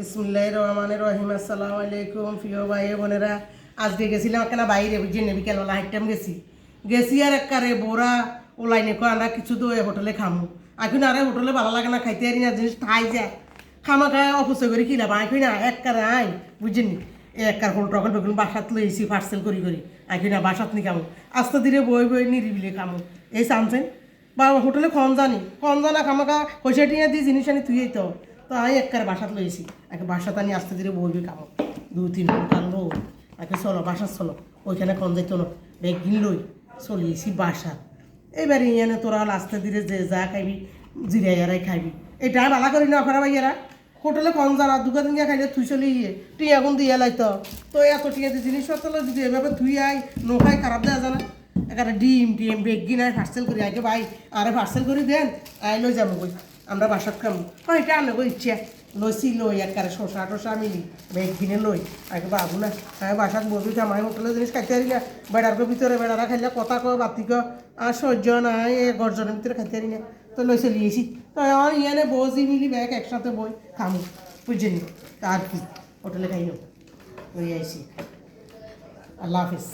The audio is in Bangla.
বিসমুল্লাহ রহমান রহিম। আসসালামু আলাইকুম প্রিয় ভাই বোনেরা। আজকে গেছিলাম একখানা বাইরে? বুঝছি নেবি কেন লাইট টাইম গেছি। গেছি আর একবারে বোরা ওলাই নেকো, আমরা কিছু তো হোটেলে খামু। এখন আরে হোটেলে ভালো লাগে না, খাইতে পারি জিনিস ঠাই যায় খামা খায় অপচয় করে কিলাম এখন না এককার আই বুঝছেন এককার কোনো টকন টকন বাসাত লইছি পার্সেল করি করি। এখন না বাসাত নি খামু। আস্তে ধীরে বই বই নিরিবিলে খামু। এই চামছেন বা হোটেলে কম জানি কম জানা খামাখা পয়সা টিয়া দিয়ে জিনিস আনি তুই তো তো আমি একবার বাসাত লইছি। একে বাসাত আনি আস্তে ধীরে বইবি কামো। দু, তিন ঘণ্টা লো একে চলো, বাসাত চলো। ওইখানে কম যাইতো না ব্যাগ গিন লই। চলিয়েছি বাসাত। এবার ইয়ানে তোরা আস্তে ধীরে যে যা খাইবি জিরাই এরাই খাইবি। এটা ভালো করি না ফেরা ভাইয়ারা? হোটেলে কম জানা দুগা দিন খাইলে তুই চলে ইয়ে তুই এখন দিয়ে লাইতো তো। এত টিয়া দিয়ে জিনিসপত্র যদি এভাবে তুই আই নৌকায় খারাপ দেওয়া জানা এখানে ডিম টিম বেগি নাই পার্সেল করি। আগে ভাই, আরে পার্সেল করে দেন আই লই যাব কই। আমরা বাসাত খামো। হয় এটা আনব ইচ্ছে। লইছি, লই একবারে শসা টসা মিলি, বেগ কিনে লই। আগে বাবু না আমি বাসাত বসবি আমার হোটেলের জিনিস খাইতে পারি না। বেড়ার ভিতরে, বেড়ারা খাইলে কথা কয়, বাতি কয়, আর সহ্য নাই, এ গর্জনের ভিতরে খাইতে পারি না। তো লই চলিয়েছি তো আমার ইয়ানে বসি মিলি ব্যাগ একসাথে বই, খামো। বুঝছেনি আর কি, হোটেলে খাই ওই আইসি আল্লাহ হাফিজ।